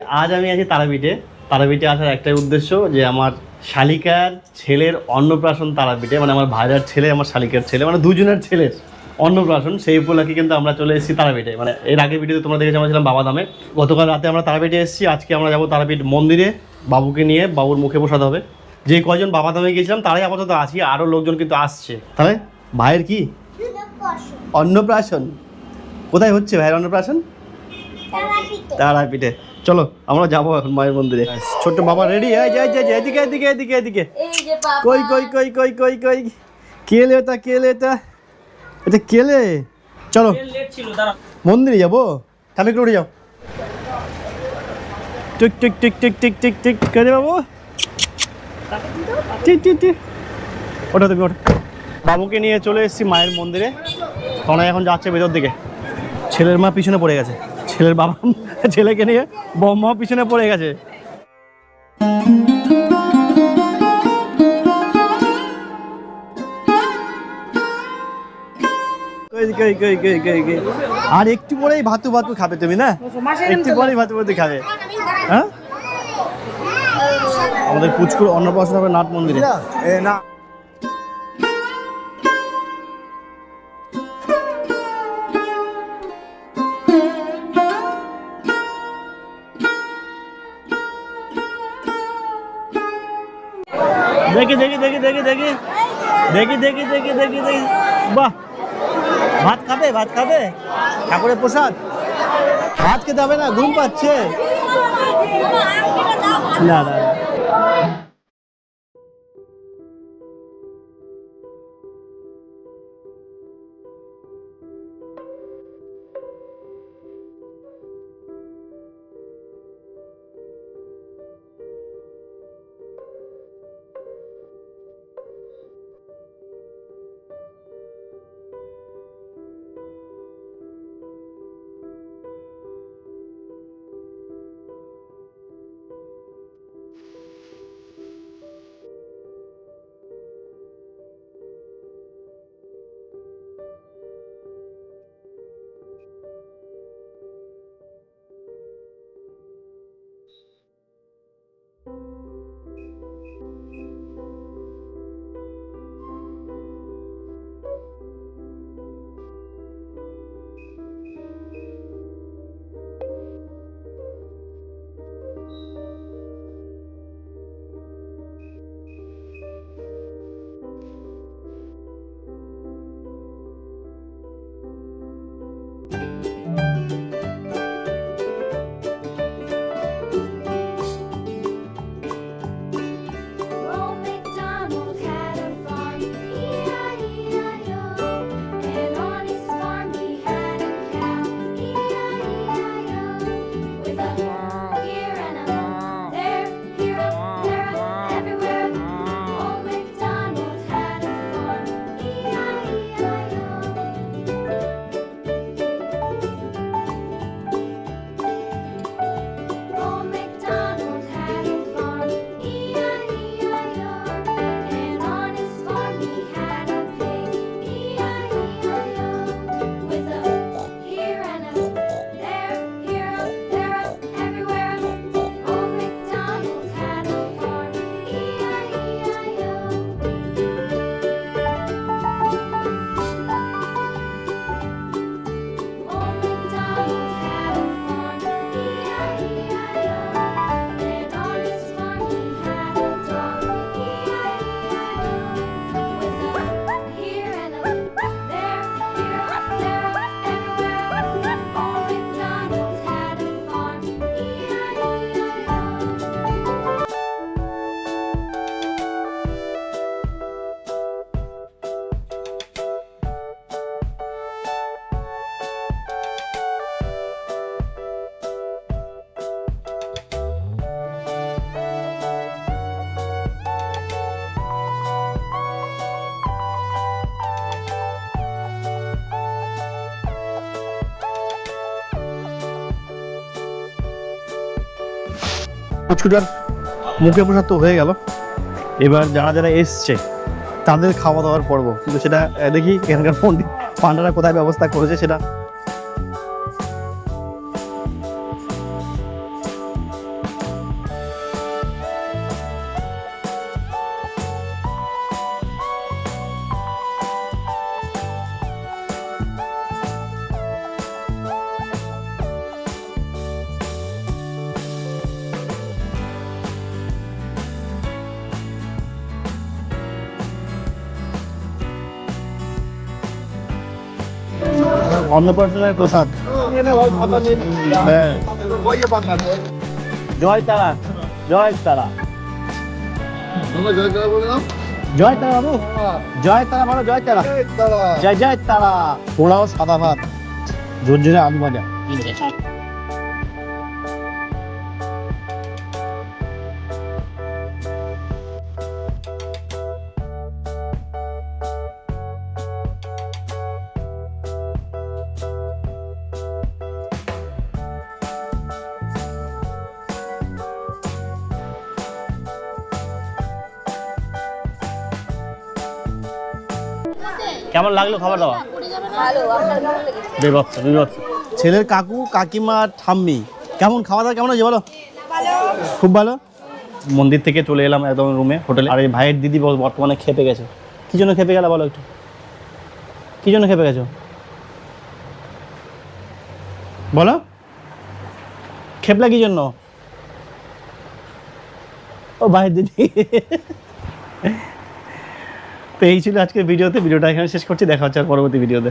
আজ আমি আছি তারাপীঠে। তারাপীঠে আসার একটাই উদ্দেশ্য যে আমার শালিকার ছেলের অন্নপ্রাশন তারাপীঠে মানে আমার ভাইরার ছেলে আমার শালিকার ছেলে মানে দুজনের ছেলের অন্নপ্রাশন সেই উপলক্ষে কিন্তু আমরা চলে এসেছি তারাপীঠে। মানে এর আগে ভিডিওতে তোমরা দেখেছি আমরা ছিলাম বাবা দামে গতকাল রাতে আমরা তারাপীঠে এসেছি আজকে আমরা যাব তারাপীঠ মন্দিরে বাবুকে নিয়ে বাবুর মুখে বসাতে হবে। যে কয়জন বাবা দামে গিয়েছিলাম তারাই আপাতত আছি আরও লোকজন কিন্তু আসছে। তাহলে ভাইয়ের কি? অন্নপ্রাশন। কোথায় হচ্ছে ভাইয়ের অন্নপ্রাশন? তারাপীঠে। চলো আমরা যাব এখন মায়ের মন্দিরে। ছোট্ট বাবা রেডি এই যে যে, এদিকে এদিকে এদিকে এদিকে। এই কই কই কই কই কই কই? কেলে এটা কেলে এটা? এটা কেলে চলো মন্দিরে যাব। তাহলে একটু উঠে যাও। Tick tick tick tick tick tick tick করে বাবু? টিক টিক টিক। ওটা তুমি ওটা বাবুকে নিয়ে চলে এসেছি মায়ের মন্দিরে। তখন এখন যাচ্ছে ভেতর দিকে। ছেলের মা পিছনে পড়ে গেছে। ছেলের বাবা ছেলেকে নিয়ে বম্মা পিছনে পড়ে গেছে। কই কই কই কই কই কই? আর একটু পরেই ভাতু ভাতু খাবে তুমি না? একটু পরেই ভাতু ভাতু খাবে। হ্যাঁ? আমাদের পুচকুর অন্নপ্রাশন হবে নাট মন্দিরে। দেখি দেখি দেখি দেখি দেখি। দেখি দেখি দেখি দেখি দেখি। বাহ! ভাত খাবে ভাত খাবে? ঠাকুরের প্রসাদ? ভাত খেতে হবে না, ঘুম পাচ্ছে। না না পুচকুটার মুখে প্রসাদ তো হয়ে গেল। এবার যারা যারা এসছে, তাদের খাওয়া দাওয়ার পর্ব। কিন্তু সেটা দেখি এখানকার পণ্ডিত পান্ডারা কোথায় ব্যবস্থা করেছে সেটা অন্নপ্রাশনের প্রসাদ হ্যাঁ। জয় তারা জয় তারা। জয় তারা বাবু। জয় তারা বলো জয় তারা। জয় জয় তারা। পোড়াও সাদা ভাত। ঝুনঝুনে আলু ভাজা। কেমন লাগল খাবার দাওয়া বিভৎস বিভৎস ছেলের কাকু কাকিমা ঠাম্মি কেমন খাওয়া দাওয়া কেমন আছে বলো? খুব ভালো? মন্দির থেকে চলে এলাম একদম রুমে হোটেলে আর এই ভাইয়ের দিদি বল- বর্তমানে খেপে গেছে। কী জন্য খেপে গেল বলো একটু? কী জন্য খেপে গেছো? বলো। খেপলা কী জন্য? ও ভাইয়ের দিদি। তো এই ছিল আজকে ভিডিওতে। ভিডিওটা এখানে শেষ করছি। দেখা হচ্ছে আর পরবর্তী ভিডিওতে।